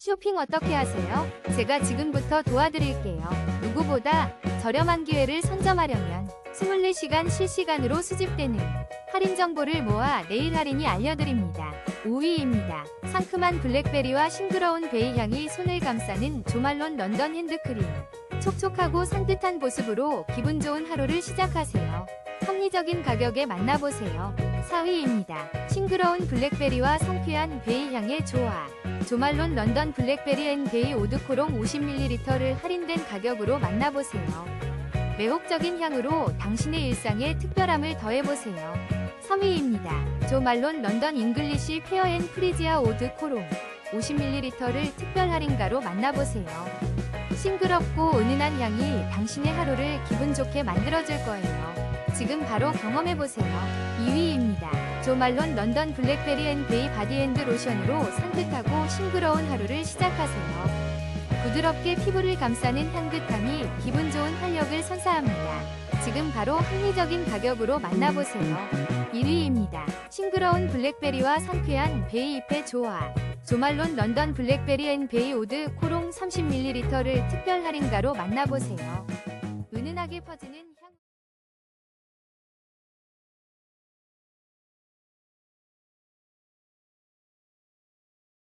쇼핑 어떻게 하세요? 제가 지금부터 도와드릴게요. 누구보다 저렴한 기회를 선점하려면 24시간 실시간으로 수집되는 할인 정보를 모아 내일 할인이 알려드립니다. 5위입니다. 상큼한 블랙베리와 싱그러운 베이 향이 손을 감싸는 조말론 런던 핸드크림. 촉촉하고 산뜻한 보습으로 기분 좋은 하루를 시작하세요. 합리적인 가격에 만나보세요. 4위입니다. 싱그러운 블랙베리와 상쾌한 베이 향의 조화. 조말론 런던 블랙베리 앤 베이 오드코롱 50ml를 할인된 가격으로 만나보세요. 매혹적인 향으로 당신의 일상에 특별함을 더해보세요. 3위입니다. 조말론 런던 잉글리시 페어 앤 프리지아 오드코롱 50ml를 특별 할인가로 만나보세요. 싱그럽고 은은한 향이 당신의 하루를 기분 좋게 만들어줄 거예요. 지금 바로 경험해보세요. 2위입니다. 조말론 런던 블랙베리 앤 베이 바디앤드 로션으로 산뜻하고 싱그러운 하루를 시작하세요. 부드럽게 피부를 감싸는 향긋함이 기분 좋은 활력을 선사합니다. 지금 바로 합리적인 가격으로 만나보세요. 1위입니다. 싱그러운 블랙베리와 상쾌한 베이 잎의 조화. 조말론 런던 블랙베리 앤 베이 오드 코롱 30ml를 특별 할인가로 만나보세요. 은은하게 퍼지는